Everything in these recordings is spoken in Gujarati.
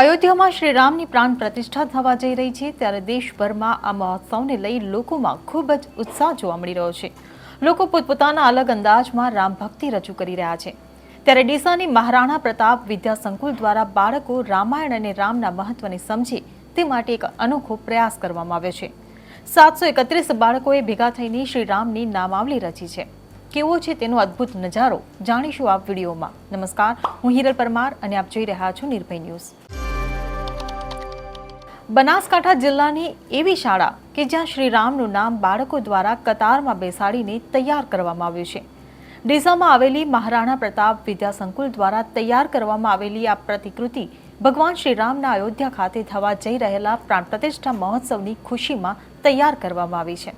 અયોધ્યામાં શ્રી રામની પ્રાણ પ્રતિષ્ઠા થવા જઈ રહી છે, ત્યારે દેશભરમાં આ મહોત્સવને લઈ લોકોમાં ખૂબ જ ઉત્સાહ જોવા મળી રહ્યો છે. લોકો પોતપોતાના અલગ અંદાજમાં રામ ભક્તિ રજૂ કરી રહ્યા છે. ત્યારે ડીસાની મહારાણા પ્રતાપ વિદ્યા સંકુલ દ્વારા બાળકો રામાયણ અને રામના મહત્વને સમજે તે માટે એક અનોખો પ્રયાસ કરવામાં આવ્યો છે. સાતસો એકત્રીસ બાળકોએ ભેગા થઈને શ્રી રામની નામાવલી રચી છે. કેવો છે તેનો અદ્ભુત નજારો, જાણીશું આ વિડીયોમાં. નમસ્કાર, હું હિરલ પરમાર અને આપ જોઈ રહ્યા છો નિર્ભય ન્યૂઝ. બનાસકાંઠા જિલ્લાની એવી શાળા કે જ્યાં શ્રીરામનું નામ બાળકો દ્વારા કતારમાં બેસાડીને તૈયાર કરવામાં આવ્યું છે. ડીસામાં આવેલી મહારાણા પ્રતાપ વિદ્યા સંકુલ દ્વારા તૈયાર કરવામાં આવેલી આ પ્રતિકૃતિ ભગવાન શ્રી રામના અયોધ્યા ખાતે થવા જઈ રહેલા પ્રાણ પ્રતિષ્ઠા મહોત્સવની ખુશીમાં તૈયાર કરવામાં આવી છે.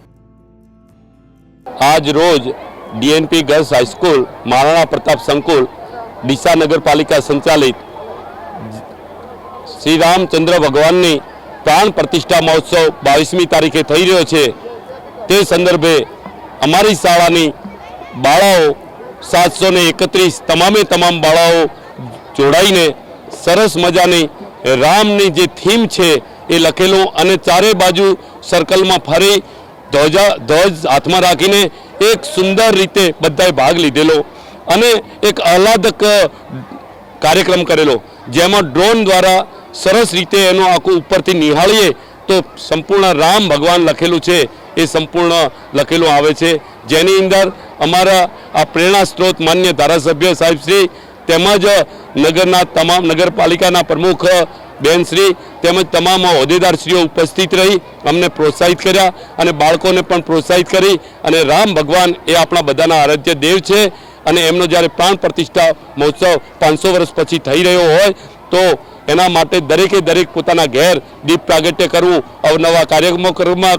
આજ રોજ DNP girls high school Maharana Pratap સંકુલ ડીસા નગરપાલિકા સંચાલિત શ્રી રામચંદ્ર ભગવાનની પ્રાણ પ્રતિષ્ઠા મહોત્સવ બાવીસમી તારીખે થઈ રહ્યો છે. તે સંદર્ભે અમારી શાળાની બાળાઓ સાતસો ને એકત્રીસ તમામે તમામ બાળાઓ જોડાઈને સરસ મજાની રામની જે થીમ છે એ લખેલું અને ચારે બાજુ સર્કલમાં ફરી ધ્વજા, ધ્વજ હાથમાં રાખીને એક સુંદર રીતે બધાએ ભાગ લીધેલો અને એક આહલાદક કાર્યક્રમ કરેલો, જેમાં ડ્રોન દ્વારા સરસ રીતે એનું આખું ઉપરથી નિહાળીએ તો સંપૂર્ણ રામ ભગવાન લખેલું છે. એ સંપૂર્ણ લખેલું આવે છે. જેની અંદર અમારા આ પ્રેરણા સ્ત્રોત માન્ય ધારાસભ્ય સાહેબશ્રી તેમજ નગરના તમામ નગરપાલિકાના પ્રમુખ બેનશ્રી તેમજ તમામ હોદ્દેદારશ્રીઓ ઉપસ્થિત રહી અમને પ્રોત્સાહિત કર્યા અને બાળકોને પણ પ્રોત્સાહિત કરી અને રામ ભગવાન એ આપણા બધાના આરાધ્ય દેવ છે અને એમનો જ્યારે પ્રાણ પ્રતિષ્ઠા મહોત્સવ પાંચસો વર્ષ પછી થઈ રહ્યો હોય તો એના માટે દરેકે દરેક પોતાના ઘેર દીપ પ્રાગટ્ય કરવું, અવનવા કાર્યક્રમો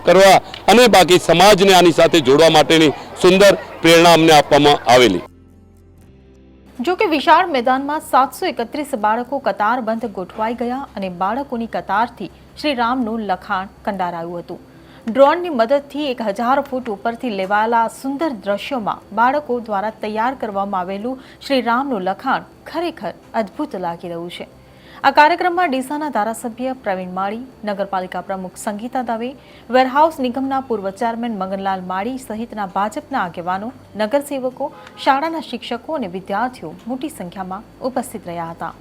કરવા અને બાકી સમાજને આની સાથે જોડવા માટેની સુંદર પ્રેરણા અમને આપવામાં આવેલી. જો કે વિશાળ મેદાનમાં સાતસો એકત્રીસ બાળકો કતારબંધ ગોઠવાઈ ગયા અને બાળકોની કતારથી શ્રી રામનું લખાણ કંડારાયું હતું. ડ્રોનની મદદથી એક હજાર ફૂટ ઉપરથી લેવાયેલા સુંદર દ્રશ્યોમાં બાળકો દ્વારા તૈયાર કરવામાં આવેલું શ્રી રામનું લખાણ ખરેખર અદ્ભુત લાગી રહ્યું છે. આ કાર્યક્રમમાં ડીસાના ધારાસભ્ય પ્રવીણ માળી, નગરપાલિકા પ્રમુખ સંગીતા દવે, વેરહાઉસ નિગમના પૂર્વ ચેરમેન મગનલાલ માળી સહિતના ભાજપના આગેવાનો, નગરસેવકો, શાળાના શિક્ષકો અને વિદ્યાર્થીઓ મોટી સંખ્યામાં ઉપસ્થિત રહ્યા હતા.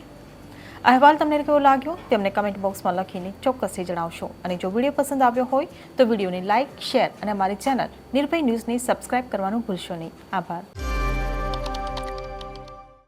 અહેવાલ તમને કેવો લાગ્યો? તેમને કમેન્ટ બોક્સમાં લખીને ચોક્કસથી જણાવશો. અને જો વીડિયો પસંદ આવ્યો હોય, તો વિડીયોને લાઇક શેર અને અમારી ચેનલ નિર્ભય ન્યૂઝને સબસ્ક્રાઇબ કરવાનું ભૂલશો નહીં. આભાર.